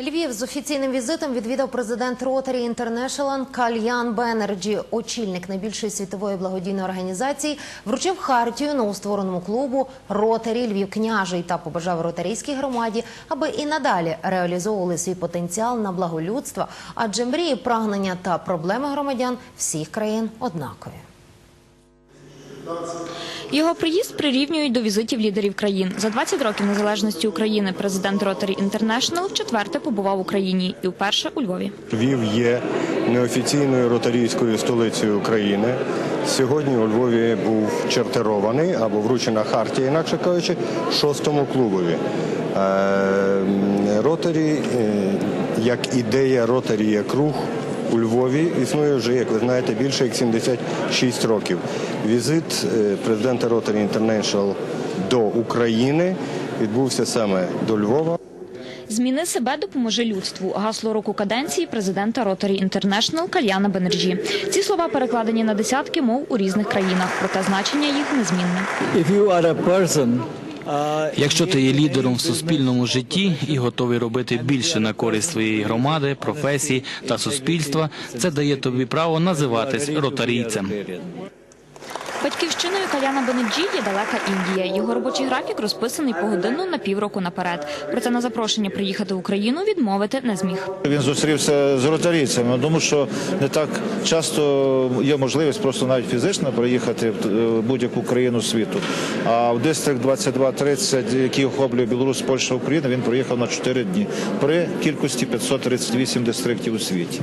Львів з офіційним візитом відвідав президент Rotary International Кальян Бенерджі. Очільник найбільшої світової благодійної організації вручив хартію новоствореному клубу Ротарі Львів княжий та побажав ротарійській громаді, аби і надалі реалізовували свій потенціал на благо людства, адже мрії, прагнення та проблеми громадян всіх країн однакові. Його приїзд прирівнюють до візитів лідерів країн. За 20 років незалежності України президент Rotary International вчетверте побував в Україні і вперше у Львові. Львів є неофіційною ротарійською столицею України. Сьогодні у Львові був чартерований або вручена хартія, інакше кажучи, шостому клубові. Е, Ротарі, е, як ідея ротарі як рух у Львові існує вже, як ви знаєте, більше як 76 років. Візит е, президента Rotary International до України відбувся саме до Львова. Зміни себе допоможи людству. Гасло року каденції президента Rotary International Кальяна Бенерджі. Ці слова перекладені на десятки мов у різних країнах, проте значення їх незмінне. Якщо ти є лідером в суспільному житті і готовий робити більше на користь своєї громади, професії та суспільства, це дає тобі право називатись ротарійцем. Батьківщиною Кальяна Бенеджі є далека Індія. Його робочий графік розписаний погодинно на півроку наперед. Проте на запрошення приїхати в Україну відмовити не зміг. Він зустрівся з ротарійцями, тому що не так часто є можливість просто навіть фізично приїхати в е, будь-яку країну світу. А в дистрикт 2230, який охоплює Білорусь, Польща, Україна, він проїхав на 4 дні при кількості 538 дистриктів у світі.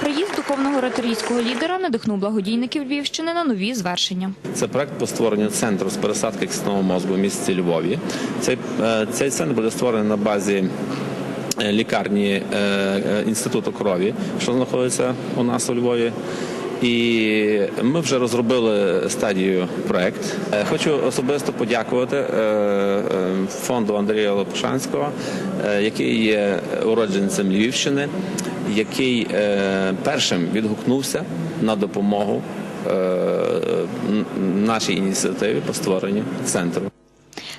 Приїзд духовного ротарійського лідера надихнув благодійників Львівщини на нові звершення. Це проект по створенню центру з пересадки кістного мозку в місті Львові. Цей, е, цей центр буде створений на базі е, лікарні е, інституту крові, що знаходиться у нас у Львові. І ми вже розробили стадію проект. Хочу особисто подякувати фонду Андрія Лопушанського, який є уродженцем Львівщини, який е, першим відгукнувся на допомогу е, нашій ініціативі по створенню центру.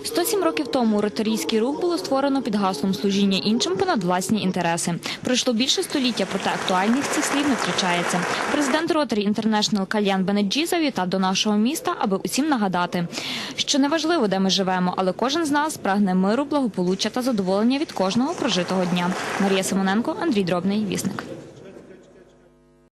107 років тому ротарійський рух було створено під гаслом служіння іншим понад власні інтереси. Пройшло більше століття, проте актуальність цих слів не втрачається. Президент Rotary International Кальян Бенеджі завітав до нашого міста, аби усім нагадати, що неважливо, де ми живемо, але кожен з нас прагне миру, благополуччя та задоволення від кожного прожитого дня. Марія Симоненко, Андрій Дробний, вісник.